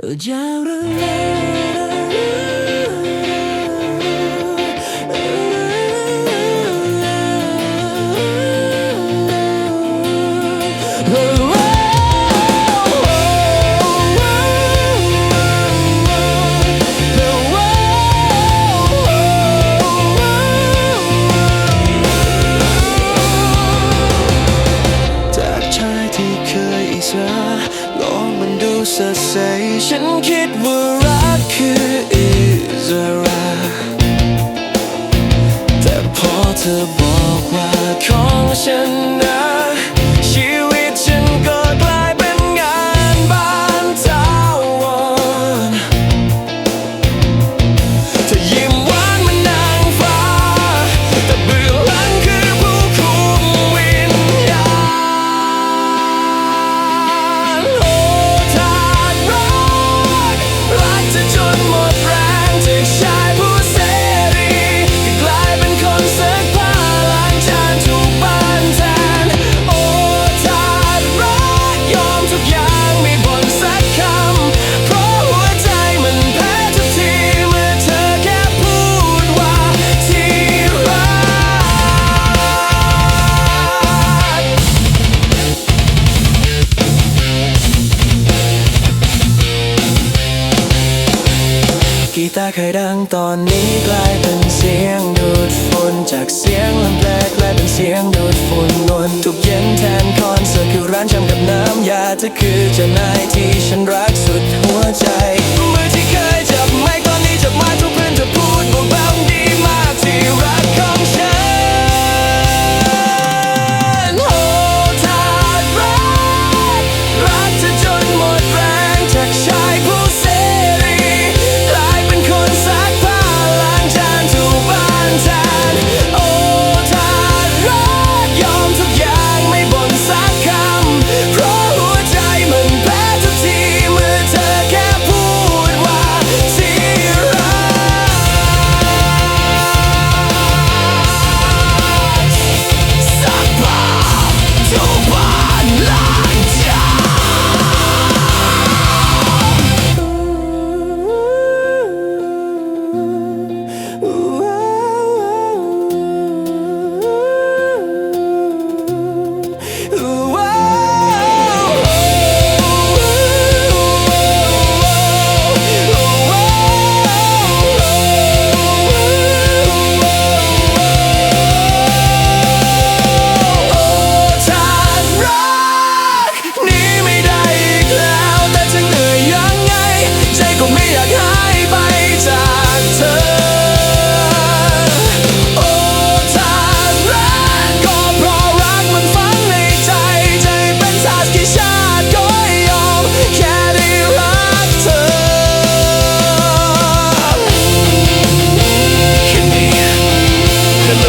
จะรู้จากชายที่เคยอิสระโลกมันดู สดใสฉันคิดว่า ตาเคยดังตอนนี้กลายเป็นเสียงดูดฝุ่นจากเสียงลำแปลกลายเป็นเสียงดูดฝุ่นนวลทุกเย็นแทนคอนเสิร์ตคือร้านชำกับน้ำยาเธอคือเจ้านายที่ฉันรักสุดหัวใจ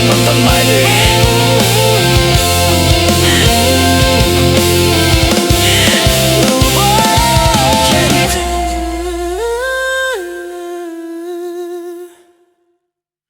the mighty